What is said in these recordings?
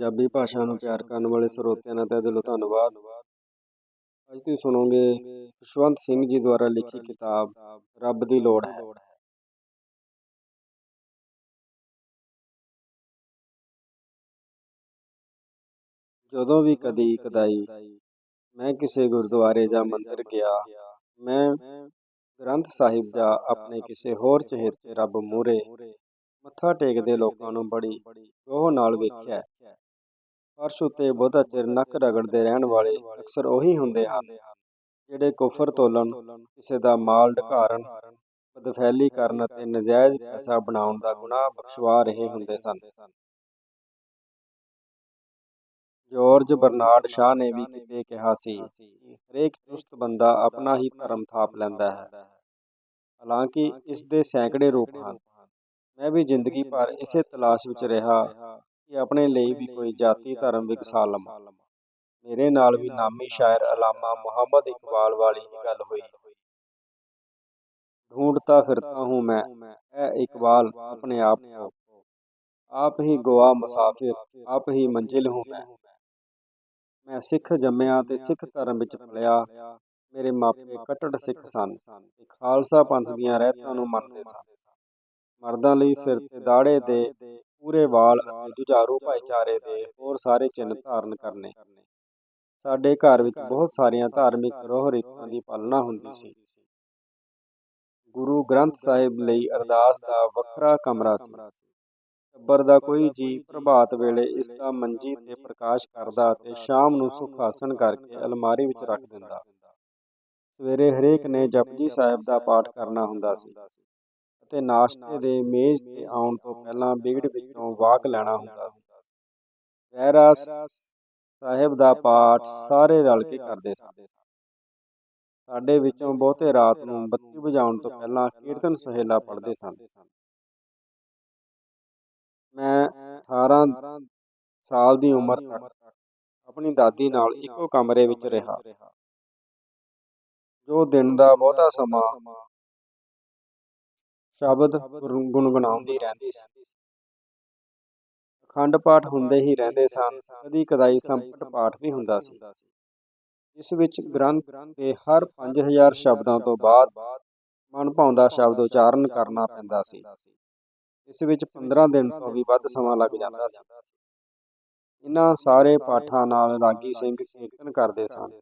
ਪੰਜਾਬੀ ਭਾਸ਼ਾ ਨੂੰ ਪਿਆਰ ਕਰਨ ਵਾਲੇ ਸਰੋਤਿਆਂ ਦਾ ਤਹਿ ਦਿਲੋਂ ਧੰਨਵਾਦ। ਅੱਜ ਤੁਸੀਂ ਸੁਣੋਗੇ ਖੁਸ਼ਵੰਤ ਸਿੰਘ ਜੀ ਦੁਆਰਾ ਲਿਖੀ ਕਿਤਾਬ, ਰੱਬ ਦੀ ਲੋੜ ਹੈ। ਜਦੋਂ ਵੀ ਕਦੀ ਕਦਾਈ ਮੈਂ ਕਿਸੇ ਗੁਰਦੁਆਰੇ ਜਾਂ ਮੰਦਿਰ ਗਿਆ, ਮੈਂ ਗ੍ਰੰਥ ਸਾਹਿਬ ਜਾਂ ਆਪਣੇ ਕਿਸੇ ਹੋਰ ਚਹੇਤੇ ਰੱਬ ਮੂਰੇ ਮੱਥਾ ਟੇਕਦੇ ਲੋਕਾਂ ਨੂੰ ਬੜੀ ਗੋਹ ਨਾਲ ਵੇਖਿਆ। ਫਰਸ਼ ਉੱਤੇ ਬਹੁਤਾ ਚਿਰ ਨੱਕ ਰਗੜਦੇ ਰਹਿਣ ਵਾਲੇ ਅਕਸਰ ਉਹੀ ਹੁੰਦੇ ਹਨ, ਜਿਹੜੇ ਕੁਫਰ ਤੋਲਣ, ਕਿਸੇ ਦਾ ਮਾਲ ਢਕਾਰਨ, ਬਦਫੈਲੀ ਕਰਨ ਅਤੇ ਨਜਾਇਜ਼ ਪੈਸਾ ਬਣਾਉਣ ਦਾ ਗੁਨਾਹ ਬਖਸ਼ਵਾ ਰਹੇ ਹੁੰਦੇ ਸਨ। ਜਾਰਜ ਬਰਨਾਰਡ ਸ਼ਾਹ ਨੇ ਵੀ ਕਿਤੇ ਕਿਹਾ ਸੀ, ਹਰੇਕ ਚੁਸਤ ਬੰਦਾ ਆਪਣਾ ਹੀ ਧਰਮ ਥਾਪ ਲੈਂਦਾ ਹੈ, ਹਾਲਾਂਕਿ ਇਸ ਦੇ ਸੈਂਕੜੇ ਰੂਪ ਹਨ। ਮੈਂ ਵੀ ਜ਼ਿੰਦਗੀ ਭਰ ਇਸੇ ਤਲਾਸ਼ ਵਿੱਚ ਰਿਹਾ ਕਿ ਆਪਣੇ ਲਈ ਵੀ ਕੋਈ ਜਾਤੀ, ਧਰਮ ਵਿਕਸਾ ਲਵਾਂ ਮੇਰੇ ਨਾਲ ਵੀ ਨਾਮੀ ਸ਼ਾਇਰ ਅਲਾਮਾ ਮੁਹੰਮਦ ਇਕਬਾਲ ਵਾਲੀ ਹੀ ਗੱਲ ਹੋਈ। ਢੂੰਡਤਾ ਫਿਰਤਾ ਹੂੰ ਮੈਂ। ਐ ਇਕਬਾਲ, ਆਪਣੇ ਆਪ ਕੋ। ਆਪ ਹੀ ਗਵਾ ਮੁਸਾਫਿਰ, ਆਪ ਹੀ ਮੰਜ਼ਿਲ ਹੂੰ ਮੈਂ। ਮੈਂ ਸਿੱਖ ਜੰਮਿਆ ਤੇ ਸਿੱਖ ਧਰਮ ਵਿੱਚ ਪਲਿਆ ਮੇਰੇ ਮਾਪੇ ਕੱਟੜ ਸਿੱਖ ਸਨ ਤੇ ਖਾਲਸਾ ਪੰਥ ਦੀਆਂ ਰਹਿਤਾਂ ਨੂੰ ਮੰਨਦੇ ਸਨ। ਮਰਦਾਂ ਲਈ ਸਿਰ ਤੇ ਦਾੜੇ ਦੇ ਪੂਰੇ ਵਾਲ ਅਤੇ ਜੁਝਾਰੂ ਭਾਈਚਾਰੇ ਦੇ ਹੋਰ ਸਾਰੇ ਚਿੰਨ੍ਹ ਧਾਰਨ ਕਰਨੇ। ਸਾਡੇ ਘਰ ਵਿੱਚ ਬਹੁਤ ਸਾਰੀਆਂ ਧਾਰਮਿਕ ਰੋਹ ਰੀਤਾਂ ਦੀ ਪਾਲਣਾ ਹੁੰਦੀ ਸੀ। ਗੁਰੂ ਗ੍ਰੰਥ ਸਾਹਿਬ ਲਈ ਅਰਦਾਸ ਦਾ ਵੱਖਰਾ ਕਮਰਾ ਸੀ। ਟੱਬਰ ਦਾ ਕੋਈ ਜੀ ਪ੍ਰਭਾਤ ਵੇਲੇ ਇਸ ਦਾ ਮੰਜੀ ਤੇ ਪ੍ਰਕਾਸ਼ ਕਰਦਾ ਤੇ ਸ਼ਾਮ ਨੂੰ ਸੁਖ ਆਸਣ ਕਰਕੇ ਅਲਮਾਰੀ ਵਿੱਚ ਰੱਖ ਦਿੰਦਾ। ਸਵੇਰੇ ਹਰੇਕ ਨੇ ਜਪਜੀ ਸਾਹਿਬ ਦਾ ਪਾਠ ਕਰਨਾ ਹੁੰਦਾ ਸੀ। ਅਤੇ ਨਾਸ਼ਤੇ ਦੇ ਮੇਜ਼ ਤੇ ਆਉਣ ਤੋਂ ਪਹਿਲਾਂ ਬਿਗੜ ਵਿੱਚੋਂ ਵਾਕ ਲੈਣਾ ਹੁੰਦਾ ਸੀ। ਰਹਿਰਾਸ ਸਾਹਿਬ ਦਾ ਪਾਠ ਸਾਰੇ ਰਲ ਕੇ ਕਰਦੇ ਸਨ। ਸਾਡੇ ਵਿੱਚੋਂ ਬਹੁਤੇ ਰਾਤ ਨੂੰ ਬੱਤੀ ਬੁਝਾਉਣ ਤੋਂ ਪਹਿਲਾਂ ਕੀਰਤਨ ਸਹੇਲਾ ਪੜ੍ਹਦੇ ਸਨ। ਮੈਂ 18 ਸਾਲ ਦੀ ਉਮਰ ਤੱਕ ਆਪਣੀ ਦਾਦੀ ਨਾਲ ਇੱਕੋ ਕਮਰੇ ਵਿੱਚ ਰਿਹਾ। ਜੋ ਦਿਨ ਦਾ ਬਹੁਤਾ ਸਮਾਂ ਸ਼ਬਦ ਗੁੰਗੁਣਾਉਂਦੀ ਰਹਿੰਦੀ ਸੀ। ਅਖੰਡ ਪਾਠ ਹੁੰਦੇ ਹੀ ਰਹਿੰਦੇ ਸਨ, ਕਦੀ ਕਦਾਈ ਸੰਪਟ ਪਾਠ ਵੀ ਹੁੰਦਾ ਸੀ। ਇਸ ਵਿੱਚ ਗ੍ਰੰਥ ਦੇ ਹਰ 5000 ਸ਼ਬਦਾਂ ਤੋਂ ਬਾਅਦ ਮਨ ਭਾਉਂਦਾ ਸ਼ਬਦ ਉਚਾਰਨ ਕਰਨਾ ਪੈਂਦਾ ਸੀ। ਇਸ ਵਿੱਚ 15 ਦਿਨ ਤੋਂ ਵੀ ਵੱਧ ਸਮਾਂ ਲੱਗ ਜਾਂਦਾ ਸੀ। ਇਹਨਾਂ ਸਾਰੇ ਪਾਠਾਂ ਨਾਲ ਰਾਗੀ ਸਿੰਘ ਕੀਰਤਨ ਕਰਦੇ ਸਨ।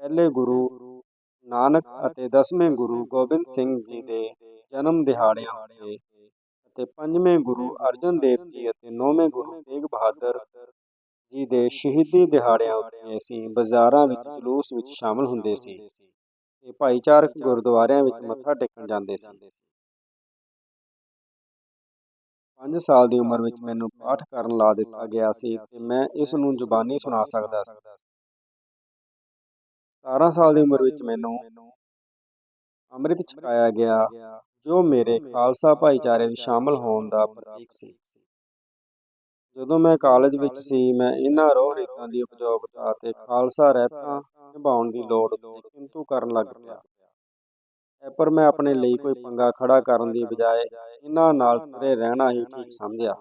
ਪਹਿਲੇ ਗੁਰੂ ਨਾਨਕ ਅਤੇ ਦਸਵੇਂ ਗੁਰੂ ਗੋਬਿੰਦ ਸਿੰਘ ਜੀ ਦੇ ਜਨਮ ਦਿਹਾੜਿਆਂ ਉੱਤੇ ਅਤੇ ਪੰਜਵੇਂ ਗੁਰੂ ਅਰਜਨ ਦੇਵ ਜੀ ਅਤੇ ਨੌਵੇਂ ਗੁਰੂ ਤੇਗ ਬਹਾਦਰ ਜੀ ਦੇ ਸ਼ਹੀਦੀ ਦਿਹਾੜਿਆਂ ਉੱਤੇ ਅਸੀਂ ਬਾਜ਼ਾਰਾਂ ਵਿੱਚ ਜਲੂਸ ਵਿੱਚ ਸ਼ਾਮਲ ਹੁੰਦੇ ਸੀ ਤੇ ਭਾਈਚਾਰਕ ਗੁਰਦੁਆਰਿਆਂ ਵਿੱਚ ਮੱਥਾ ਟੇਕਣ ਜਾਂਦੇ ਸੀ। 5 ਸਾਲ ਦੀ ਉਮਰ ਵਿੱਚ ਮੈਨੂੰ ਪਾਠ ਕਰਨ ਲਾ ਦਿੱਤਾ ਗਿਆ ਸੀ ਤੇ ਮੈਂ ਇਸ ਨੂੰ ਜ਼ੁਬਾਨੀ ਸੁਣਾ ਸਕਦਾ ਸੀ। 17 ਸਾਲ ਦੀ ਉਮਰ ਵਿੱਚ ਮੈਨੂੰ ਅੰਮ੍ਰਿਤ ਛਕਾਇਆ ਗਿਆ ਜੋ ਮੇਰੇ ਖਾਲਸਾ ਭਾਈਚਾਰੇ ਵਿੱਚ ਸ਼ਾਮਲ ਹੋਣ ਦਾ ਪ੍ਰਤੀਕ ਸੀ। ਜਦੋਂ ਮੈਂ ਕਾਲਜ ਵਿੱਚ ਸੀ ਮੈਂ ਇਹਨਾਂ ਰੋਹ ਰੀਤਾਂ ਦੀ ਉਪਯੋਗਤਾ ਅਤੇ ਖਾਲਸਾ ਰਹਿਤਾਂ ਨਿਭਾਉਣ ਦੀ ਲੋੜ ਉੱਤੇ ਕਿੰਤੂ ਕਰਨ ਲੱਗ ਪਿਆ। ਪਰ ਮੈਂ ਆਪਣੇ ਲਈ ਕੋਈ ਪੰਗਾ ਖੜਾ ਕਰਨ ਦੀ ਬਜਾਏ ਇਹਨਾਂ ਨਾਲ ਤੁਰੇ ਰਹਿਣਾ ਹੀ ਠੀਕ ਸਮਝਿਆ।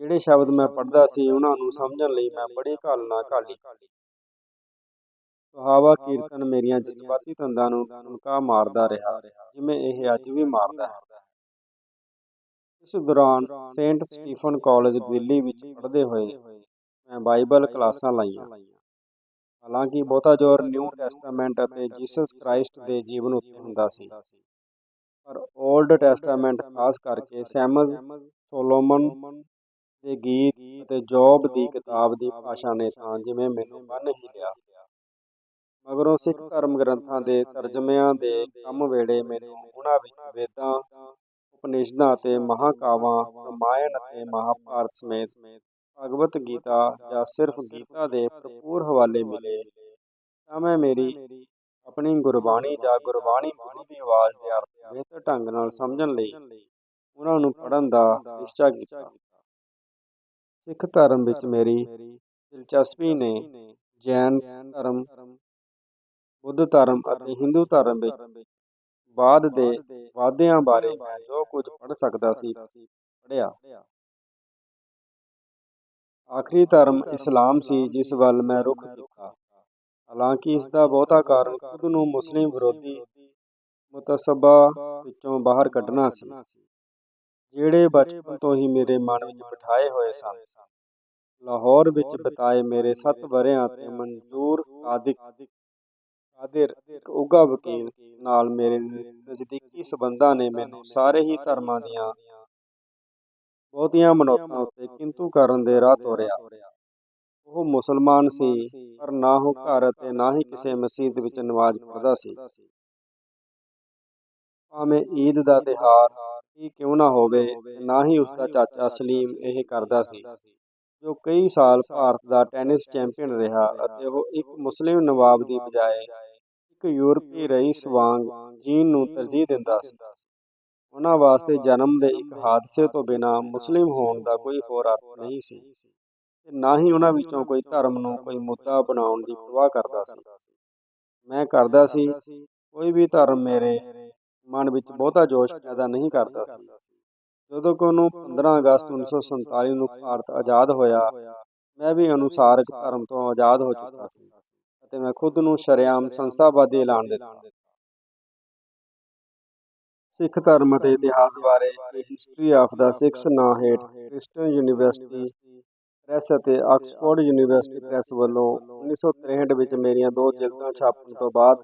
ਜਿਹੜੇ ਸ਼ਬਦ ਮੈਂ ਪੜ੍ਹਦਾ ਸੀ ਉਹਨਾਂ ਨੂੰ ਸਮਝਣ ਲਈ ਮੈਂ ਬੜੀ ਘਾਲਣਾ ਘਾਲੀ। ਸੁਹਾਵਾ ਕੀਰਤਨ ਮੇਰੀਆਂ ਜਜ਼ਬਾਤੀ ਤੰਦਾਂ ਨੂੰ ਤੁਨਕਾ ਮਾਰਦਾ ਰਿਹਾ, ਜਿਵੇਂ ਇਹ ਅੱਜ ਵੀ ਮਾਰਦਾ ਹੈ। ਇਸ ਦੌਰਾਨ ਸੇਂਟ ਸਟੀਫਨ ਕਾਲਜ, ਦਿੱਲੀ ਵਿੱਚ ਪੜ੍ਹਦੇ ਹੋਏ ਮੈਂ ਬਾਈਬਲ ਕਲਾਸਾਂ ਲਾਈਆਂ। ਹਾਲਾਂਕਿ ਬਹੁਤਾ ਜ਼ੋਰ ਨਿਊ ਟੈਸਟਾਮੈਂਟ ਅਤੇ ਜੀਸਸ ਕ੍ਰਾਈਸਟ ਦੇ ਜੀਵਨ ਉੱਤੇ ਹੁੰਦਾ ਸੀ। ਪਰ 올ਡ ਟੈਸਟਾਮੈਂਟ ਖਾਸ ਕਰਕੇ ਸੈਮਜ਼ ਸੋਲੋਮਨ ਦੇ ਗੀਤ ਅਤੇ ਜੋਬ ਦੀ ਕਿਤਾਬ ਦੀ ਭਾਸ਼ਾ ਨੇ ਤਾਂ ਜਿਵੇਂ ਮੈਨੂੰ ਬੰਨ ਹੀ ਲਿਆ। ਮਗਰੋਂ ਸਿੱਖ ਧਰਮ ਗ੍ਰੰਥਾਂ ਦੇ ਤਰਜਮਿਆਂ ਦੇ ਕੰਮ ਵੇਲੇ ਮੈਨੂੰ ਉਹਨਾਂ ਵਿੱਚ ਵੇਦਾਂ, ਉਪਨਿਸ਼ਦਾਂ ਅਤੇ ਮਹਾਕਾਵਾਂ, ਰਮਾਇਣ ਅਤੇ ਮਹਾਭਾਰਤ ਸਮੇਤ ਭਗਵਤ ਗੀਤਾ ਜਾਂ ਸਿਰਫ ਗੀਤਾ ਦੇ ਭਰਪੂਰ ਹਵਾਲੇ ਮਿਲੇ। ਤਾਂ ਮੈਂ ਮੇਰੀ ਆਪਣੀ ਗੁਰਬਾਣੀ ਜਾਂ ਗੁਰਬਾਣੀ ਗੁਰੂ ਦੀ ਆਵਾਜ਼ ਦੇ ਅਰਥ ਬਿਹਤਰ ਢੰਗ ਨਾਲ ਸਮਝਣ ਲਈ ਉਹਨਾਂ ਨੂੰ ਪੜ੍ਹਨ ਦਾ ਨਿਸ਼ਚਾ ਕੀਤਾ। ਸਿੱਖ ਧਰਮ ਵਿੱਚ ਮੇਰੀ ਦਿਲਚਸਪੀ ਨੇ ਜੈਨ ਧਰਮ ਬੁੱਧ ਧਰਮ ਅਤੇ ਹਿੰਦੂ ਧਰਮ ਵਿੱਚ ਬਾਅਦ ਦੇ ਵਾਅਦਿਆਂ ਬਾਰੇ ਮੈਂ ਜੋ ਕੁਝ ਪੜ੍ਹ ਸਕਦਾ ਸੀ ਪੜ੍ਹਿਆ। ਆਖਰੀ ਧਰਮ ਇਸਲਾਮ ਸੀ ਜਿਸ ਵੱਲ ਮੈਂ ਰੁਖ ਕੀਤਾ। ਹਾਲਾਂਕਿ ਇਸ ਦਾ ਬਹੁਤਾ ਕਾਰਨ ਖੁਦ ਨੂੰ ਮੁਸਲਿਮ ਵਿਰੋਧੀ ਮੁਤਸੱਬਾ ਵਿੱਚੋਂ ਬਾਹਰ ਕੱਢਣਾ ਸੀ। ਜਿਹੜੇ ਬਚਪਨ ਤੋਂ ਹੀ ਮੇਰੇ ਮਨ ਵਿੱਚ ਬਿਠਾਏ ਹੋਏ ਸਨ। ਲਾਹੌਰ ਵਿੱਚ ਬਿਤਾਏ ਮੇਰੇ 7 ਵਰਿਆਂ ਅਤੇ ਮਨਜ਼ੂਰ ਕਾਦਿਕ ਕਾਦਰ ਇੱਕ ਉੱਘਾ ਵਕੀਲ ਨਾਲ ਮੇਰੇ ਨਜ਼ਦੀਕੀ ਸਬੰਧਾਂ ਨੇ ਮੈਨੂੰ ਸਾਰੇ ਹੀ ਧਰਮਾਂ ਦੀਆਂ ਬਹੁਤੀਆਂ ਮਨੌਤਾਂ ਉੱਤੇ ਕਿੰਤੂ ਕਰਨ ਦੇ ਰਾਹ ਤੋਰਿਆ। ਉਹ ਮੁਸਲਮਾਨ ਸੀ, ਪਰ ਨਾ ਉਹ ਘਰ ਅਤੇ ਨਾ ਹੀ ਕਿਸੇ ਮਸਜਿਦ ਵਿੱਚ ਨਮਾਜ਼ ਪੜ੍ਹਦਾ ਸੀ। ਭਾਵੇਂ ਈਦ ਦਾ ਤਿਹਾਰ ਹੀ ਕਿਉਂ ਨਾ ਹੋਵੇ ਨਾ ਹੀ ਉਸ ਦਾ ਚਾਚਾ ਸਲੀਮ ਇਹ ਕਰਦਾ ਸੀ। ਜੋ ਕਈ ਸਾਲ ਭਾਰਤ ਦਾ ਟੈਨਿਸ ਚੈਂਪੀਅਨ ਰਿਹਾ ਅਤੇ ਉਹ ਇੱਕ ਮੁਸਲਿਮ ਨਵਾਬ ਦੀ ਬਜਾਏ ਇੱਕ ਯੂਰਪੀ ਰਈਸ ਵਾਂਗ ਜੀਨ ਨੂੰ ਤਰਜੀਹ ਦਿੰਦਾ ਸੀ। ਉਹਨਾਂ ਵਾਸਤੇ ਜਨਮ ਦੇ ਇੱਕ ਹਾਦਸੇ ਤੋਂ ਬਿਨਾਂ ਮੁਸਲਿਮ ਹੋਣ ਦਾ ਕੋਈ ਹੋਰ ਅਰਥ ਨਹੀਂ ਸੀ ਤੇ ਨਾ ਹੀ ਉਹਨਾਂ ਵਿੱਚੋਂ ਕੋਈ ਧਰਮ ਨੂੰ ਕੋਈ ਮੁੱਦਾ ਬਣਾਉਣ ਦੀ ਪਰਵਾਹ ਕਰਦਾ ਸੀ। ਮੈਂ ਕਰਦਾ ਸੀ, ਕੋਈ ਵੀ ਧਰਮ ਮੇਰੇ ਮਨ ਵਿੱਚ ਬਹੁਤਾ ਜੋਸ਼ ਪੈਦਾ ਨਹੀਂ ਕਰਦਾ ਸੀ। ਜਦੋਂ ਕਿ ਉਹਨੂੰ 15 ਅਗਸਤ 1947 ਨੂੰ ਭਾਰਤ ਆਜ਼ਾਦ ਹੋਇਆ, ਮੈਂ ਵੀ ਅਨੁਸਾਰਕ ਧਰਮ ਤੋਂ ਆਜ਼ਾਦ ਹੋ ਚੁੱਕਾ ਸੀ ਅਤੇ ਮੈਂ ਖੁਦ ਨੂੰ ਸ਼ਰੇਆਮ ਸੰਸਾਵਾਦੀ ਐਲਾਨ ਦਿੱਤਾ। ਸਿੱਖ ਧਰਮ ਅਤੇ ਇਤਿਹਾਸ ਬਾਰੇ ਹਿਸਟਰੀ ਆਫ ਦਾ ਸਿਕਸ ਨਾਂ ਹੇਠ ਕ੍ਰਿਸਟੀਅਨ ਯੂਨੀਵਰਸਿਟੀ ਪ੍ਰੈਸ ਅਤੇ ਆਕਸਫੋਰਡ ਯੂਨੀਵਰਸਿਟੀ ਪ੍ਰੈਸ ਵੱਲੋਂ 1963 ਵਿੱਚ ਮੇਰੀਆਂ ਦੋ ਜਿਲਦਾਂ ਛਾਪਣ ਤੋਂ ਬਾਅਦ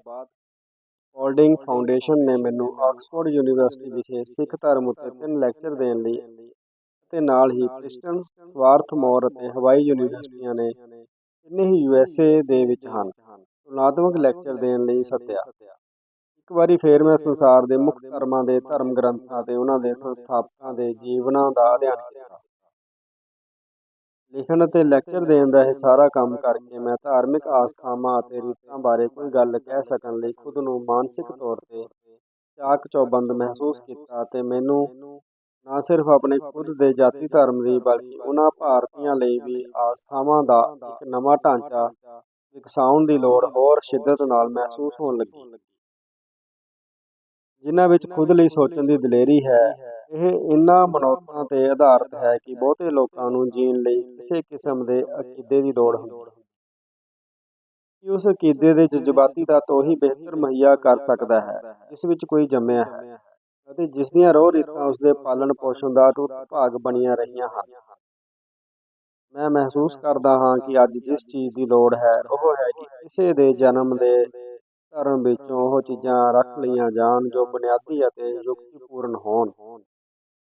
ਹੋਲਡਿੰਗ ਫਾਊਂਡੇਸ਼ਨ ਨੇ ਮੈਨੂੰ ਆਕਸਫੋਰਡ ਯੂਨੀਵਰਸਿਟੀ ਵਿਖੇ ਸਿੱਖ ਧਰਮ ਉੱਤੇ ਤਿੰਨ ਲੈਕਚਰ ਦੇਣ ਲਈ ਅਤੇ ਨਾਲ ਹੀ ਪ੍ਰਿਸਟਨ ਸਵਾਰਥਮੋਰ ਅਤੇ ਹਵਾਈ ਯੂਨੀਵਰਸਿਟੀਆਂ ਨੇ ਤਿੰਨੇ ਹੀ ਯੂਐਸਏ ਦੇ ਵਿੱਚ ਹਨ। ਤੁਲਨਾਤਮਕ ਲੈਕਚਰ ਦੇਣ ਲਈ ਸੱਦਿਆ। ਇੱਕ ਵਾਰੀ ਫੇਰ ਮੈਂ ਸੰਸਾਰ ਦੇ ਮੁੱਖ ਧਰਮਾਂ ਦੇ ਧਰਮ ਗ੍ਰੰਥਾਂ ਅਤੇ ਉਹਨਾਂ ਦੇ ਸੰਸਥਾਪਕਾਂ ਦੇ ਜੀਵਨਾਂ ਦਾ ਅਧਿਐਨ ਕੀਤਾ। ਲਿਖਣ ਅਤੇ ਲੈਕਚਰ ਦੇਣ ਦਾ ਇਹ ਸਾਰਾ ਕੰਮ ਕਰਕੇ ਮੈਂ ਧਾਰਮਿਕ ਆਸਥਾਵਾਂ ਅਤੇ ਰੀਤਾਂ ਬਾਰੇ ਕੋਈ ਗੱਲ ਕਹਿ ਸਕਣ ਲਈ ਖੁਦ ਨੂੰ ਮਾਨਸਿਕ ਤੌਰ ਤੇ ਚਾਕ ਚੌਬੰਦ ਮਹਿਸੂਸ ਕੀਤਾ ਅਤੇ ਮੈਨੂੰ ਨਾ ਸਿਰਫ ਆਪਣੇ ਖੁਦ ਦੇ ਜਾਤੀ ਧਰਮ ਦੀ ਬਲਕਿ ਉਹਨਾਂ ਭਾਰਤੀਆਂ ਲਈ ਵੀ ਆਸਥਾਵਾਂ ਦਾ ਇੱਕ ਨਵਾਂ ਢਾਂਚਾ ਵਿਕਸਾਉਣ ਦੀ ਲੋੜ ਹੋਰ ਸ਼ਿੱਦਤ ਨਾਲ ਮਹਿਸੂਸ ਹੋਣ ਲੱਗੀ। ਜਿਨ੍ਹਾਂ ਵਿੱਚ ਖੁਦ ਲਈ ਸੋਚਣ ਦੀ ਦਲੇਰੀ ਹੈ ਇਹ ਇਨ੍ਹਾਂ ਮਨੌਤਾਂ ਤੇ ਆਧਾਰਿਤ ਹੈ ਕਿ ਬਹੁਤੇ ਲੋਕਾਂ ਨੂੰ ਜੀਣ ਲਈ ਕਿਸੇ ਕਿਸਮ ਦੇ ਅਕੀਦੇ ਦੀ ਲੋੜ ਹੁੰਦੀ ਹੈ। ਕਿ ਉਸ ਅਕੀਦੇ ਦੇ ਜਜ਼ਬਾਤੀ ਤੱਤ ਉਹੀ ਬਿਹਤਰ ਮੁਹੱਈਆ ਕਰ ਸਕਦਾ ਹੈ, ਜਿਸ ਵਿੱਚ ਕੋਈ ਜੰਮਿਆ ਹੈ ਅਤੇ ਜਿਸ ਦੀਆਂ ਰੋਹ ਰੀਤਾਂ ਉਸ ਦੇ ਪਾਲਣ ਪੋਸ਼ਣ ਦਾ ਅਟੁੱਟ ਭਾਗ ਬਣੀਆਂ ਰਹੀਆਂ ਹਨ। ਮੈਂ ਮਹਿਸੂਸ ਕਰਦਾ ਹਾਂ ਕਿ ਅੱਜ ਜਿਸ ਚੀਜ਼ ਦੀ ਲੋੜ ਹੈ, ਉਹ ਹੈ ਕਿ ਕਿਸੇ ਦੇ ਜਨਮ ਦੇ ਧਰਮ ਵਿੱਚੋਂ ਉਹ ਚੀਜ਼ਾਂ ਰੱਖ ਲਈਆਂ ਜਾਣ ਜੋ ਬੁਨਿਆਦੀ ਅਤੇ ਯੁਕਤੀਪੂਰਨ ਹੋਣ।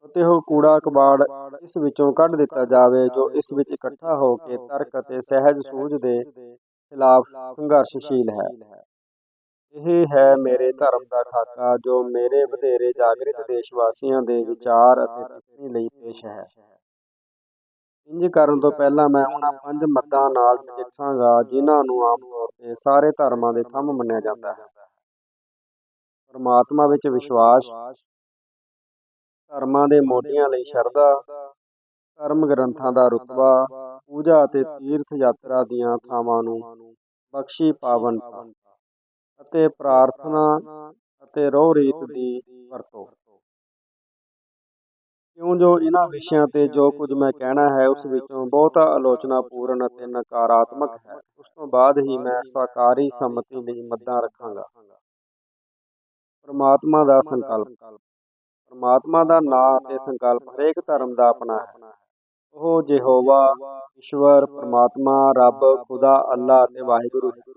ਅਤੇ ਉਹ ਕੂੜਾ ਕਬਾੜ ਇਸ ਵਿੱਚੋਂ ਕੱਢ ਦਿੱਤਾ ਜਾਵੇ, ਜੋ ਇਸ ਵਿੱਚ ਇਕੱਠਾ ਹੋ ਕੇ ਤਰਕ ਅਤੇ ਸਹਿਜ ਸੂਝ ਦੇ ਖਿਲਾਫ ਸੰਘਰਸ਼ਸ਼ੀਲ ਹੈ। ਇਹ ਹੈ ਮੇਰੇ ਧਰਮ ਦਾ ਖਾਕਾ, ਜੋ ਮੇਰੇ ਵਧੇਰੇ ਜਾਗਰਿਤ ਦੇਸ਼ ਵਾਸੀਆਂ ਦੇ ਵਿਚਾਰ ਅਤੇ ਟਿੱਪਣੀ ਲਈ ਪੇਸ਼ ਹੈ। ਇੰਜ ਕਰਨ ਤੋਂ ਪਹਿਲਾਂ ਮੈਂ ਉਹਨਾਂ ਪੰਜ ਮੱਦਾਂ ਨਾਲ ਨਜਿੱਠਾਂਗਾ, ਜਿਨ੍ਹਾਂ ਨੂੰ ਆਮ ਤੌਰ ਤੇ ਸਾਰੇ ਧਰਮਾਂ ਦੇ ਥੰਮ ਮੰਨਿਆ ਜਾਂਦਾ ਹੈ। ਪਰਮਾਤਮਾ ਵਿੱਚ ਵਿਸ਼ਵਾਸ ਧਰਮਾਂ ਦੇ ਮੋਢੀਆਂ ਲਈ ਸ਼ਰਧਾ ਧਰਮ ਗ੍ਰੰਥਾਂ ਦਾ ਰੁਤਬਾ, ਪੂਜਾ ਅਤੇ ਤੀਰਥ ਯਾਤਰਾ ਦੀਆਂ ਥਾਵਾਂ ਨੂੰ ਬਖਸ਼ੀ ਪਾਵਨਤਾ ਅਤੇ ਪ੍ਰਾਰਥਨਾ ਅਤੇ ਰੋਹ ਰੀਤ ਦੀ ਵਰਤੋਂ। ਕਿਉਂ ਜੋ ਇਹਨਾਂ ਵਿਸ਼ਿਆਂ ਤੇ ਜੋ ਕੁਝ ਮੈਂ ਕਹਿਣਾ ਹੈ, ਉਸ ਵਿੱਚੋਂ ਬਹੁਤਾ ਆਲੋਚਨਾਪੂਰਨ ਅਤੇ ਨਕਾਰਾਤਮਕ ਹੈ। ਉਸ ਤੋਂ ਬਾਅਦ ਹੀ ਮੈਂ ਸਾਕਾਰੀ ਸੰਮਤੀ ਲਈ ਮੱਦਾਂ ਰੱਖਾਂਗਾ। ਪਰਮਾਤਮਾ ਦਾ ਸੰਕਲਪ। ਪਰਮਾਤਮਾ ਦਾ ਨਾਂ ਅਤੇ ਸੰਕਲਪ ਹਰੇਕ ਧਰਮ ਦਾ ਆਪਣਾ ਹੈ। ਉਹ ਜਿਹੋਵਾ ਈਸ਼ਵਰ, ਪਰਮਾਤਮਾ, ਰੱਬ, ਖੁਦਾ ਅੱਲਾ ਅਤੇ ਵਾਹਿਗੁਰੂ ਹੈ।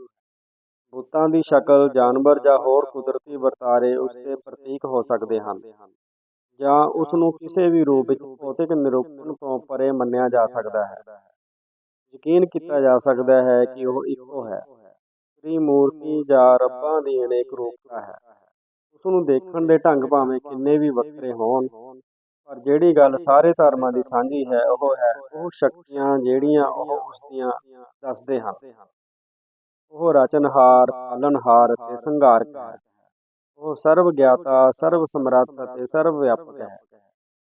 ਬੁੱਤਾਂ ਦੀ ਸ਼ਕਲ, ਜਾਨਵਰ ਜਾਂ ਹੋਰ ਕੁਦਰਤੀ ਵਰਤਾਰੇ ਉਸ ਦੇ ਪ੍ਰਤੀਕ ਹੋ ਸਕਦੇ ਹਨ ਜਾਂ ਉਸ ਨੂੰ ਕਿਸੇ ਵੀ ਰੂਪ ਵਿੱਚ ਭੌਤਿਕ ਨਿਰੂਪਣ ਤੋਂ ਪਰੇ ਮੰਨਿਆ ਜਾ ਸਕਦਾ ਹੈ। ਯਕੀਨ ਕੀਤਾ ਜਾ ਸਕਦਾ ਹੈ ਕਿ ਉਹ ਇੱਕੋ ਹੈ। ਤ੍ਰਿਮੂਰਤੀ ਜਾਂ ਰੱਬਾਂ ਦੀ ਅਨੇਕ ਰੂਪਤਾ ਹੈ। ਉਸ ਨੂੰ ਦੇਖਣ ਦੇ ਢੰਗ ਭਾਵੇਂ ਕਿੰਨੇ ਵੀ ਵੱਖਰੇ ਹੋਣ, ਪਰ ਜਿਹੜੀ ਗੱਲ ਸਾਰੇ ਧਰਮਾਂ ਦੀ ਸਾਂਝੀ ਹੈ, ਉਹ ਹੈ ਉਹ ਸ਼ਕਤੀਆਂ ਜਿਹੜੀਆਂ ਉਹ ਉਸ ਦੀਆਂ ਦੱਸਦੇ ਹਨ। ਉਹ ਰਚਨਹਾਰ ਪਾਲਣਹਾਰ ਅਤੇ ਸੰਘਾਰਕ ਹੈ। ਉਹ ਸਰਵ ਗਿਆਤਾ ਸਰਵ ਸਮਰੱਥ ਅਤੇ ਸਰਵ ਵਿਆਪਕ ਹੈ।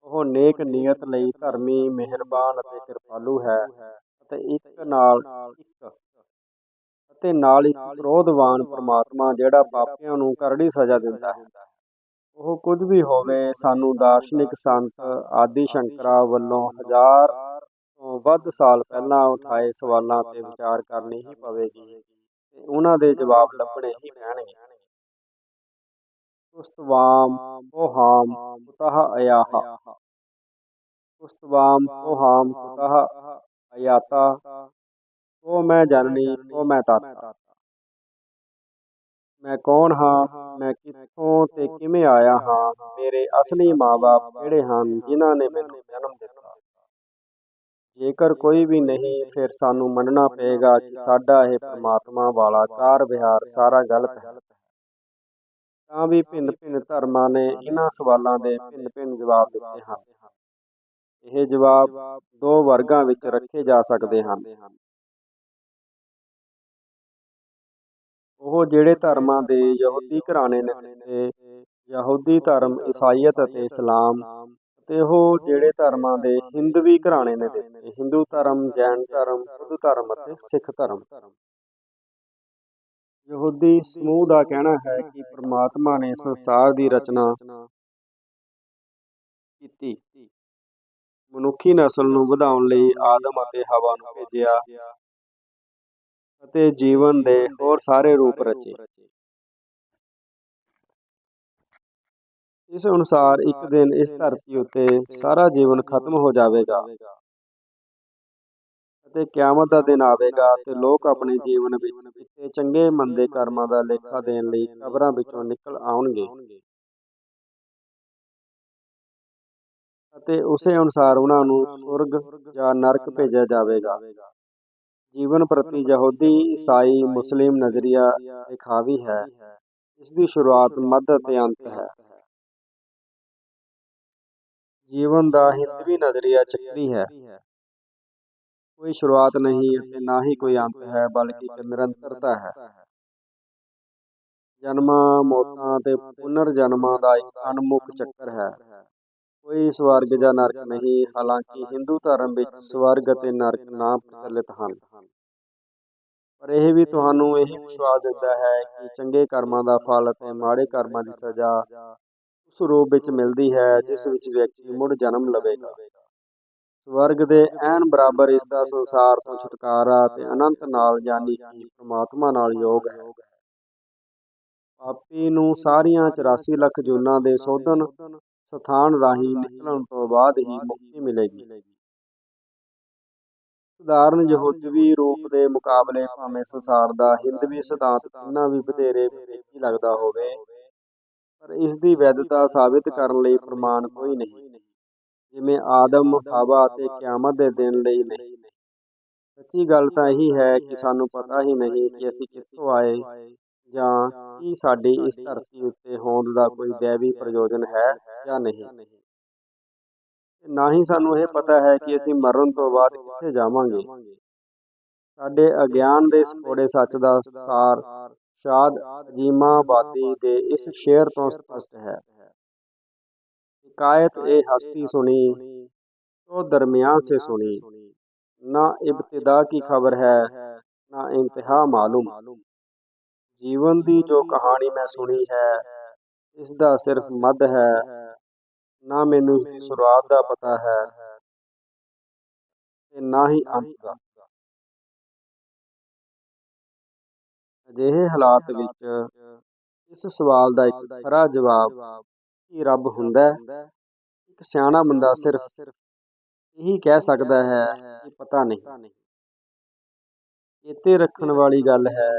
ਉਹ ਨੇਕ ਨੀਅਤ ਲਈ ਧਰਮੀ, ਮਿਹਰਬਾਨ ਅਤੇ ਕਿਰਪਾਲੂ ਹੈ ਅਤੇ ਇੱਕ ਨਾਲ ਇੱਕ ਅਤੇ ਨਾਲ ਇੱਕ ਕ੍ਰੋਧਵਾਨ ਪ੍ਰਮਾਤਮਾ ਜਿਹੜਾ ਪਾਪੀਆਂ ਨੂੰ ਕਰੜੀ ਸਜ਼ਾ ਦਿੰਦਾ ਹੈ। ਉਹ ਕੁਝ ਵੀ ਹੋਵੇ, ਸਾਨੂੰ ਦਾਰਸ਼ਨਿਕ ਸੰਤ ਆਦਿ ਸ਼ੰਕਰਾ ਵੱਲੋਂ ਹਜ਼ਾਰ ਤੋਂ ਵੱਧ ਸਾਲ ਪਹਿਲਾਂ ਉਠਾਏ ਸਵਾਲਾਂ ਤੇ ਵਿਚਾਰ ਕਰਨੀ ਹੀ ਪਵੇਗੀ ਤੇ ਉਹਨਾਂ ਦੇ ਜਵਾਬ ਲੱਭਣੇ ਹੀ ਪੈਣਗੇ। ਉਸਤਵਾਮ ਪੋਹਾਮ ਕੁਤਹ ਅਯਾਹ। ਉਸਤਵਾਮ ਪੋਹਾਮ ਕੁਤਹ ਅਯਾਤਾ। ਉਹ ਮੈਂ ਜਨਨੀ ਉਹ ਮੈਂ ਤਾਤਾ ਮੈਂ ਕੌਣ ਹਾਂ, ਮੈਂ ਕਿੱਥੋਂ ਤੇ ਕਿਵੇਂ ਆਇਆ ਹਾਂ, ਮੇਰੇ ਅਸਲੀ ਮਾਪੇ ਕਿਹੜੇ ਹਨ, ਜਿਨ੍ਹਾਂ ਨੇ ਮੈਨੂੰ ਜਨਮ ਦਿੱਤਾ? ਜੇਕਰ ਕੋਈ ਵੀ ਨਹੀਂ, ਫਿਰ ਸਾਨੂੰ ਮੰਨਣਾ ਪਏਗਾ ਕਿ ਸਾਡਾ ਇਹ ਪ੍ਰਮਾਤਮਾ ਵਾਲਾ ਕਾਰ ਵਿਹਾਰ ਸਾਰਾ ਗਲਤ ਹੈ। ਤਾਂ ਵੀ ਭਿੰਨ ਭਿੰਨ ਧਰਮਾਂ ਨੇ ਇਹਨਾਂ ਸਵਾਲਾਂ ਦੇ ਭਿੰਨ ਭਿੰਨ ਜਵਾਬ ਦਿੱਤੇ ਹਨ। ਇਹ ਜਵਾਬ ਦੋ ਵਰਗਾਂ ਵਿੱਚ ਰੱਖੇ ਜਾ ਸਕਦੇ ਹਨ। ਉਹ ਜਿਹੜੇ ਧਰਮਾਂ ਦੇ ਯਹੂਦੀ ਘਰਾਣੇ ਨੇ ਦਿੱਤੇ, ਯਹੂਦੀ ਧਰਮ ਈਸਾਈਅਤ ਅਤੇ ਇਸਲਾਮ ਅਤੇ ਉਹ ਜਿਹੜੇ ਧਰਮਾਂ ਦੇ ਹਿੰਦਵੀ ਘਰਾਣੇ ਨੇ ਦਿੱਤੇ, ਹਿੰਦੂ ਧਰਮ, ਜੈਨ ਧਰਮ, ਬੁੱਧ ਧਰਮ ਅਤੇ ਸਿੱਖ ਧਰਮ। ਯਹੂਦੀ ਸਮੂਹ ਦਾ ਕਹਿਣਾ ਹੈ ਕਿ ਪ੍ਰਮਾਤਮਾ ਨੇ ਸੰਸਾਰ ਦੀ ਰਚਨਾ ਕੀਤੀ। ਮਨੁੱਖੀ ਨਸਲ ਨੂੰ ਵਧਾਉਣ ਲਈ ਆਦਮ ਅਤੇ ਹਵਾ ਨੂੰ ਭੇਜਿਆ ਅਤੇ ਜੀਵਨ ਦੇ ਹੋਰ ਸਾਰੇ ਰੂਪ ਰਚੇ। ਇਸ ਅਨੁਸਾਰ ਇੱਕ ਦਿਨ ਇਸ ਧਰਤੀ ਉੱਤੇ ਸਾਰਾ ਜੀਵਨ ਖਤਮ ਹੋ ਜਾਵੇਗਾ ਅਤੇ ਕਿਆਮਤ ਦਾ ਦਿਨ ਆਵੇਗਾ ਤੇ ਲੋਕ ਆਪਣੇ ਜੀਵਨ ਵਿੱਚ ਕੀਤੇ ਚੰਗੇ ਮੰਦੇ ਕਰਮਾਂ ਦਾ ਲੇਖਾ ਦੇਣ ਲਈ ਕਬਰਾਂ ਵਿੱਚੋਂ ਨਿਕਲ ਆਉਣਗੇ। ਅਤੇ ਉਸੇ ਅਨੁਸਾਰ ਉਹਨਾਂ ਨੂੰ ਸੁਰਗ ਜਾਂ ਨਰਕ ਭੇਜਿਆ ਜਾਵੇਗਾ। ਜੀਵਨ ਪ੍ਰਤੀ ਯਹੂਦੀ ਈਸਾਈ ਮੁਸਲਿਮ ਨਜ਼ਰੀਆ ਦਿਖਾਵੀ ਹੈ। ਇਸ ਦੀ ਸ਼ੁਰੂਆਤ ਮੱਧ ਅਤੇ ਅੰਤ ਹੈ। ਜੀਵਨ ਦਾ ਹਿੰਦਵੀ ਨਜ਼ਰੀਆ ਚੱਕਰੀ ਹੈ। ਕੋਈ ਸ਼ੁਰੂਆਤ ਨਹੀਂ ਅਤੇ ਨਾ ਹੀ ਕੋਈ ਅੰਤ ਹੈ ਬਲਕਿ ਇੱਕ ਨਿਰੰਤਰਤਾ ਹੈ। ਜਨਮਾਂ ਮੌਤਾਂ ਤੇ ਪੁਨਰ ਜਨਮਾਂ ਦਾ ਇੱਕ ਅਨਮੁੱਖ ਚੱਕਰ ਹੈ। ਕੋਈ ਸਵਰਗ ਜਾਂ ਨਰਕ ਨਹੀਂ, ਹਾਲਾਂਕਿ ਹਿੰਦੂ ਧਰਮ ਵਿੱਚ ਸਵਰਗ ਅਤੇ ਨਰਕ ਨਾ ਪ੍ਰਚਲਿਤ ਹਨ। ਪਰ ਇਹ ਵੀ ਤੁਹਾਨੂੰ ਇਹ ਵਿਸ਼ਵਾਸ ਦਿੰਦਾ ਹੈ ਕਿ ਚੰਗੇ ਕਰਮਾਂ ਦਾ ਫਲ ਅਤੇ ਮਾੜੇ ਕਰਮਾਂ ਦੀ ਸਜ਼ਾ ਉਸ ਰੂਪ ਵਿੱਚ ਮਿਲਦੀ ਹੈ, ਜਿਸ ਵਿੱਚ ਵਿਅਕਤੀ ਮੁੜ ਜਨਮ ਲਵੇਗਾ। ਸਵਰਗ ਦੇ ਐਨ ਬਰਾਬਰ ਇਸ ਦਾ ਸੰਸਾਰ ਤੋਂ ਛੁਟਕਾਰਾ ਤੇ ਅਨੰਤ ਨਾਲ ਯਾਨੀ ਕਿ ਪ੍ਰਮਾਤਮਾ ਨਾਲ ਯੋਗ ਹੈ। ਪਾਪੀ ਨੂੰ ਸਾਰੀਆਂ 84 ਲੱਖ ਜੂਨਾਂ ਦੇ ਸੋਧਨ ਸਥਾਨ ਰਾਹੀਂ ਨਿਕਲਣ ਤੋਂ ਬਾਅਦ ਹੀ ਮੁਕਤੀ ਮਿਲੇਗੀ। ਸਧਾਰਨ ਯਹੂਦਵੀ ਰੂਪ ਦੇ ਮੁਕਾਬਲੇ ਭਾਵੇਂ ਸੰਸਾਰ ਦਾ ਹਿੰਦਵੀ ਸਿਧਾਂਤ ਕਿੰਨਾ ਵੀ ਵਧੇਰੇ ਵਿਵੇਕੀ ਲੱਗਦਾ ਹੋਵੇ, ਪਰ ਇਸ ਦੀ ਵੈਧਤਾ ਸਾਬਿਤ ਕਰਨ ਲਈ ਪ੍ਰਮਾਣ ਕੋਈ ਨਹੀਂ। ਜਿਵੇਂ ਆਦਮ ਹਵਾ ਅਤੇ ਕਿਆਮਤ ਦੇ ਦਿਨ ਲਈ ਨਹੀਂ। ਸੱਚੀ ਗੱਲ ਤਾਂ ਇਹੀ ਹੈ ਕਿ ਸਾਨੂੰ ਪਤਾ ਹੀ ਨਹੀਂ ਕਿ ਅਸੀਂ ਕਿੱਥੋਂ ਆਏ। ਜਾਂ ਕੀ ਸਾਡੀ ਇਸ ਧਰਤੀ ਉੱਤੇ ਹੋਂਦ ਦਾ ਕੋਈ ਦੇਵੀ ਪ੍ਰਯੋਜਨ ਹੈ ਜਾਂ ਨਹੀਂ? ਨਾ ਹੀ ਸਾਨੂੰ ਇਹ ਪਤਾ ਹੈ ਕਿ ਅਸੀਂ ਮਰਨ ਤੋਂ ਬਾਅਦ ਕਿੱਥੇ ਜਾਵਾਂਗੇ। ਸਾਡੇ ਅਗਿਆਨ ਦੇ ਸੋੜੇ ਸੱਚ ਦਾ ਸਾਰ ਸ਼ਾਦ ਅਜੀਮਾਬਾਦੀ ਦੇ ਇਸ ਸ਼ੇਰ ਤੋਂ ਸਪਸ਼ਟ ਹੈ। ਸ਼ਿਕਾਇਤ ਇਹ ਹਸਤੀ ਸੁਣੀ, ਤੋ ਦਰਮਿਆਨ ਸੇ ਸੁਣੀ। ਨਾ ਇਬਤਦਾ ਕੀ ਖਬਰ ਹੈ, ਨਾ ਇੰਤਹਾ ਮਾਲੂਮ। ਜੀਵਨ ਦੀ ਜੋ ਕਹਾਣੀ ਮੈਂ ਸੁਣੀ ਹੈ ਇਸ ਦਾ ਸਿਰਫ ਮੱਧ ਹੈ, ਨਾ ਮੈਨੂੰ ਇਸ ਦੀ ਸ਼ੁਰੂਆਤ ਦਾ ਪਤਾ ਹੈ ਤੇ ਨਾ ਹੀ ਅੰਤ ਦਾ। ਅਜਿਹੇ ਹਾਲਾਤ ਵਿੱਚ ਇਸ ਸਵਾਲ ਦਾ ਇੱਕ ਖਰਾ ਜਵਾਬ ਕੀ ਰੱਬ ਹੁੰਦਾ ਹੈ? ਇੱਕ ਸਿਆਣਾ ਬੰਦਾ ਸਿਰਫ ਇਹੀ ਕਹਿ ਸਕਦਾ ਹੈ ਕਿ ਪਤਾ ਨਹੀਂ। ਇੱਥੇ ਰੱਖਣ ਵਾਲੀ ਗੱਲ ਹੈ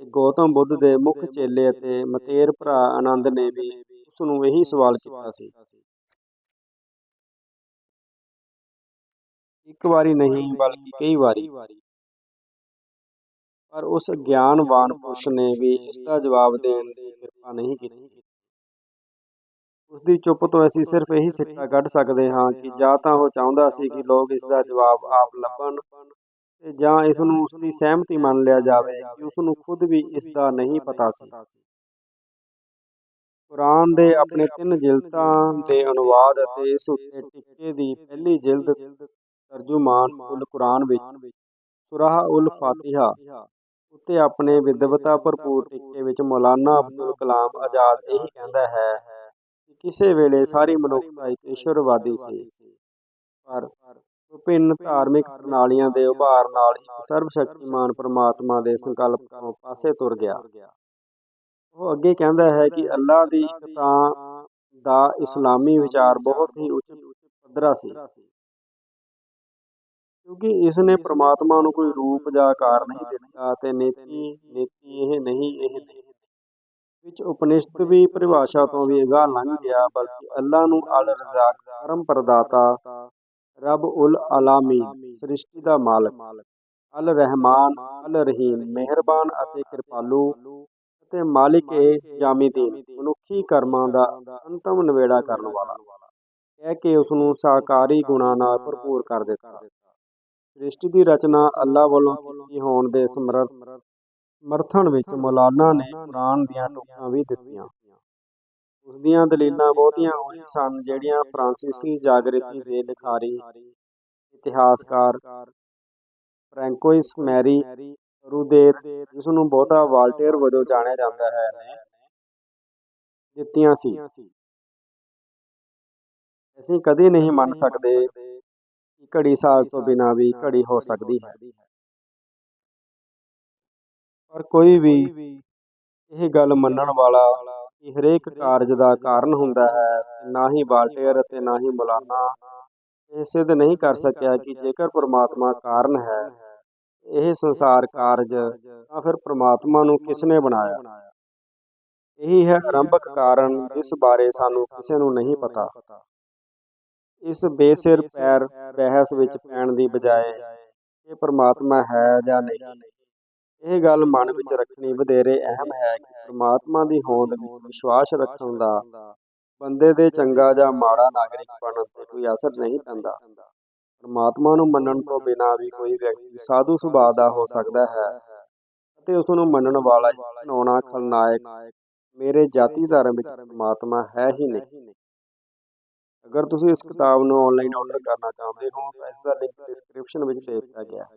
ਗੌਤਮ ਬੁੱਧ ਦੇ ਮੁੱਖ ਚੇਲੇ ਅਤੇ ਮਤੇਰ ਭਰਾ ਆਨੰਦ ਨੇ ਵੀ ਉਸ ਨੂੰ ਇਹੀ ਸਵਾਲ ਕੀਤਾ ਸੀ। ਇੱਕ ਵਾਰੀ ਨਹੀਂ ਬਲਕਿ ਕਈ ਵਾਰੀ। ਪਰ ਉਸ ਗਿਆਨਵਾਨ ਪੁਰਸ਼ ਨੇ ਵੀ ਇਸ ਦਾ ਜਵਾਬ ਦੇਣ ਦੀ ਕਿਰਪਾ ਨਹੀਂ ਕੀਤੀ। ਉਸ ਦੀ ਚੁੱਪ ਤੋਂ ਅਸੀਂ ਸਿਰਫ ਇਹੀ ਸਿੱਟਾ ਕੱਢ ਸਕਦੇ ਹਾਂ ਕਿ ਜਾਂ ਤਾਂ ਉਹ ਚਾਹੁੰਦਾ ਸੀ ਕਿ ਲੋਕ ਇਸ ਦਾ ਜਵਾਬ ਆਪ ਲੱਭਣ। ਤੇ ਜਾਂ ਇਸ ਨੂੰ ਉਸ ਦੀ ਸਹਿਮਤੀ ਮੰਨ ਲਿਆ ਜਾਵੇ ਕਿ ਉਸ ਨੂੰ ਖੁਦ ਵੀ ਇਸ ਦਾ ਨਹੀਂ ਪਤਾ ਸੀ। ਕੁਰਾਨ ਦੇ ਆਪਣੇ ਤਿੰਨ ਜਿਲਦਾਂ ਦੇ ਅਨੁਵਾਦ ਅਤੇ ਇਸ ਉੱਤੇ ਟਿੱਕੇ ਦੀ ਪਹਿਲੀ ਜਿਲਦ ਤਰਜੁਮਾਨ ਉਲ ਕੁਰਾਨ ਵਿੱਚ। ਸੁਰਾਹ ਉਲ ਫਾਤਿਹਾ ਉੱਤੇ ਆਪਣੇ ਵਿਦਵਤਾ ਭਰਪੂਰ ਟਿੱਕੇ ਵਿੱਚ ਮੌਲਾਨਾ ਅਬਦੁਲ ਕਲਾਮ ਆਜ਼ਾਦ ਇਹੀ ਕਹਿੰਦਾ ਹੈ ਕਿ ਕਿਸੇ ਵੇਲੇ ਸਾਰੀ ਮਨੁੱਖਤਾ ਇੱਕ ਈਸ਼ਵਰਵਾਦੀ ਸੀ। ਪਰ ਵਿਭਿੰਨ ਧਾਰਮਿਕ ਪ੍ਰਣਾਲੀਆਂ ਦੇ ਉਭਾਰ ਨਾਲ ਇੱਕ ਸਰਵਸ਼ਕਤੀਮਾਨ ਪ੍ਰਮਾਤਮਾ ਦੇ ਸੰਕਲਪ ਤੋਂ ਪਾਸੇ ਤੁਰ ਗਿਆ। ਉਹ ਅੱਗੇ ਕਹਿੰਦਾ ਹੈ ਕਿ ਅੱਲਾ ਦੀ ਇਕਤਾ ਦਾ ਇਸਲਾਮੀ ਵਿਚਾਰ ਬਹੁਤ ਹੀ ਉੱਚ ਪੱਧਰਾ ਸੀ। ਕਿਉਂਕਿ ਇਸ ਨੇ ਪ੍ਰਮਾਤਮਾ ਨੂੰ ਕੋਈ ਰੂਪ ਜਾਂ ਆਕਾਰ ਨਹੀਂ ਦਿੱਤਾ ਤੇ ਨੀਤੀ ਨੀਤੀ ਇਹ ਨਹੀਂ ਇਹ ਨਹੀਂ। ਵਿੱਚ ਉਪਨਿਸ਼ਦ ਵੀ ਪਰਿਭਾਸ਼ਾ ਤੋਂ ਵੀ ਅਗਾਂਹ ਲੰਘ ਗਿਆ, ਬਲਕਿ ਅੱਲਾ ਨੂੰ ਅਲ ਰਜ਼ਾਕ ਕਰਮ ਪ੍ਰਦਾਤਾ ਰੱਬ ਉਲ ਆਲਾਮੀਨ ਸ੍ਰਿਸ਼ਟੀ ਦਾ ਮਾਲਕ ਅਲ ਰਹਿਮਾਨ ਅਲ ਰਹੀਮ ਮਿਹਰਬਾਨ ਅਤੇ ਕਿਰਪਾਲੂ ਅਤੇ ਮਾਲਿਕ ਏ ਜਾਮੀਦੀਨ, ਮਨੁੱਖੀ ਕਰਮਾਂ ਦਾ ਅੰਤਮ ਨਿਵੇੜਾ ਕਰਨ ਵਾਲਾ। ਕਹਿ ਕੇ ਉਸ ਨੂੰ ਸਾਕਾਰੀ ਗੁਣਾਂ ਨਾਲ ਭਰਪੂਰ ਕਰ ਦਿੱਤਾ। ਸ੍ਰਿਸ਼ਟੀ ਦੀ ਰਚਨਾ ਅੱਲਾ ਵੱਲੋਂ ਕੀਤੀ ਹੋਣ ਦੇ ਸਮਰਥ, ਸਮਰਥਨ ਵਿੱਚ ਮੌਲਾਨਾ ਨੇ ਕੁਰਾਨ ਦੀਆਂ ਟੁਕੜਾਂ ਵੀ ਦਿੱਤੀਆਂ। ਉਸ ਦੀਆਂ ਦਲੀਲਾਂ ਬਹੁਤੀਆਂ ਉਹੀ ਸਨ, ਜਿਹੜੀਆਂ ਫਰਾਂਸੀਸੀ ਜਾਗਰਿਤੀ ਦੇ ਲਿਖਾਰੀ, ਇਤਿਹਾਸਕਾਰ ਫ੍ਰੈਂਕੋਇਸ ਮੈਰੀ ਰੂਦੇਰ ਜਿਸ ਨੂੰ ਬਹੁਤਾ ਵਾਲਟੇਅਰ ਵਜੋਂ ਜਾਣਿਆ ਜਾਂਦਾ ਹੈ, ਨੇ ਦਿੱਤੀਆਂ ਸੀ। ਅਸੀਂ ਕਦੇ ਨਹੀਂ ਮੰਨ ਸਕਦੇ ਕਿ ਘੜੀ ਸਾਜ਼ ਤੋਂ ਬਿਨਾਂ ਵੀ ਘੜੀ ਹੋ ਸਕਦੀ ਹੈ। ਪਰ ਕੋਈ ਵੀ ਇਹ ਗੱਲ ਮੰਨਣ ਵਾਲਾ ਕਿ ਹਰੇਕ ਕਾਰਜ ਦਾ ਕਾਰਨ ਹੁੰਦਾ ਹੈ ਤੇ ਨਾ ਹੀ ਵਾਲਟੇਅਰ ਅਤੇ ਨਾ ਹੀ ਮੌਲਾਨਾ। ਇਹ ਸਿੱਧ ਨਹੀਂ ਕਰ ਸਕਿਆ ਕਿ ਜੇਕਰ ਪ੍ਰਮਾਤਮਾ ਕਾਰਨ ਹੈ, ਇਹ ਸੰਸਾਰ ਕਾਰਜ, ਤਾਂ ਫਿਰ ਪ੍ਰਮਾਤਮਾ ਨੂੰ ਕਿਸ ਨੇ ਬਣਾਇਆ? ਇਹੀ ਹੈ ਆਰੰਭਕ ਕਾਰਨ ਜਿਸ ਬਾਰੇ ਸਾਨੂੰ ਕਿਸੇ ਨੂੰ ਨਹੀਂ ਪਤਾ। ਇਸ ਬੇਸਿਰ ਪੈਰ ਬਹਿਸ ਵਿੱਚ ਪੈਣ ਦੀ ਬਜਾਏ, ਇਹ ਪ੍ਰਮਾਤਮਾ ਹੈ ਜਾਂ ਨਹੀਂ? ਇਹ ਗੱਲ ਮਨ ਵਿੱਚ ਰੱਖਣੀ ਵਧੇਰੇ ਅਹਿਮ ਹੈ ਕਿ ਪ੍ਰਮਾਤਮਾ ਦੀ ਹੋਂਦ ਵਿੱਚ ਵਿਸ਼ਵਾਸ ਰੱਖਣ ਦਾ ਬੰਦੇ ਦੇ ਚੰਗਾ ਜਾਂ ਮਾੜਾ ਨਾਗਰਿਕ ਬਣਨ ਤੇ ਕੋਈ ਅਸਰ ਨਹੀਂ ਪੈਂਦਾ। ਪ੍ਰਮਾਤਮਾ ਨੂੰ ਮੰਨਣ ਤੋਂ ਬਿਨਾਂ ਵੀ ਕੋਈ ਵਿਅਕਤੀ ਸਾਧੂ ਸੁਭਾਅ ਦਾ ਹੋ ਸਕਦਾ ਹੈ ਅਤੇ ਉਸ ਨੂੰ ਮੰਨਣ ਵਾਲਾ ਇੱਕ ਖਲਨਾਇਕ ਮੇਰੇ ਜਾਤੀ ਧਰਮ ਵਿੱਚ ਪ੍ਰਮਾਤਮਾ ਹੈ ਹੀ ਨਹੀਂ। ਅਗਰ ਤੁਸੀਂ ਇਸ ਕਿਤਾਬ ਨੂੰ ਆਨਲਾਈਨ ਆਰਡਰ ਕਰਨਾ ਚਾਹੁੰਦੇ ਹੋ ਤਾਂ ਇਸ ਦਾ ਲਿੰਕ ਡਿਸਕ੍ਰਿਪਸ਼ਨ ਵਿੱਚ ਦੇ ਦਿੱਤਾ ਗਿਆ। ਹੈ